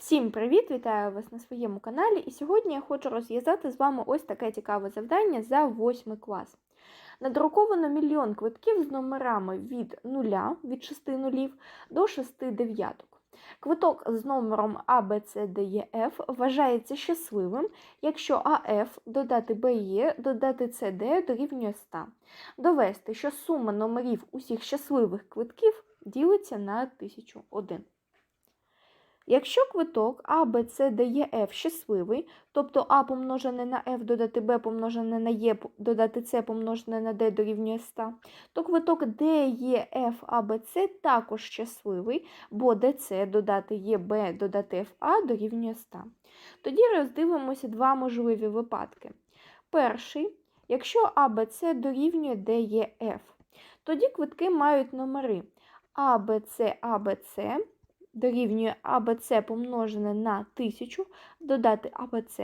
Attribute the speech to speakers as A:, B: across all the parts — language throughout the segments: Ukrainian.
A: Всім привіт! Вітаю вас на своєму каналі. І сьогодні я хочу розв'язати з вами ось таке цікаве завдання за 8 клас. Надруковано мільйон квитків з номерами від 0, від 6 нулів до 6 дев'яток. Квиток з номером А, Б, С, Д, Е, Ф вважається щасливим, якщо АФ додати БЕ додати СД дорівнює 100. Довести, що сума номерів усіх щасливих квитків ділиться на 1001. Якщо квиток А, Б, С, Д, Е, Ф щасливий, тобто А помножене на F додати Б помножене на Е додати С помножене на Д дорівнює 100, то квиток Д, Е, Ф, А, Б, С також щасливий, бо ДЦ додати Е, Б додати Ф, А дорівнює 100. Тоді роздивимося два можливі випадки. Перший, якщо А, Б, С дорівнює Д, Е, Ф, тоді квитки мають номери А, Б, С, А, Б, С, дорівнює АБЦ помножене на 1000, додати АБЦ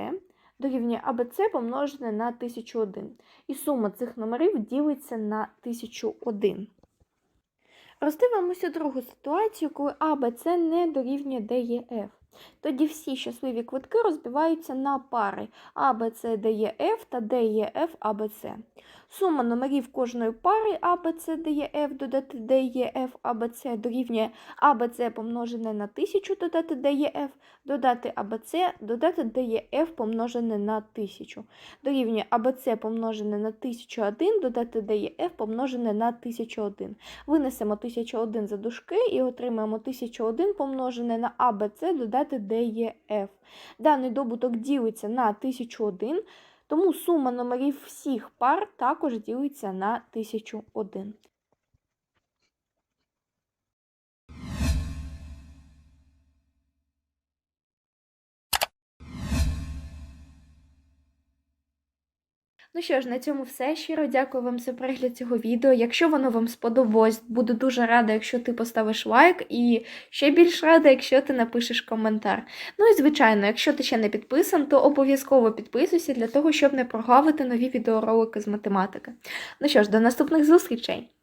A: дорівнює АБЦ помножене на 1001. І сума цих номерів ділиться на 1001. Роздивимося другу ситуацію, коли АБЦ не дорівнює ДЕФ. Тоді всі щасливі квитки розбиваються на пари АБЦ ДЕФ та ДЕФ АБЦ. Сума номерів кожної пари АБЦ ДЕФ додати ДЕФ АБЦ дорівнює АБЦ помножене на 1000 додати ДЕФ, додати АБЦ, додати ДЕФ помножене на 1000. Дорівнює АБЦ помножене на 1001, додати ДЕФ помножене на 1001. Винесемо 1001 за дужки і отримаємо 1001 помножене на АБЦ додати ДЕФ. Даний добуток ділиться на 1001, тому сума номерів всіх пар також ділиться на 1001. Ну що ж, на цьому все. Щиро дякую вам за перегляд цього відео. Якщо воно вам сподобалось, буду дуже рада, якщо ти поставиш лайк, і ще більш рада, якщо ти напишеш коментар. Ну і звичайно, якщо ти ще не підписан, то обов'язково підписуйся для того, щоб не прогавити нові відеоролики з математики. Ну що ж, до наступних зустрічей!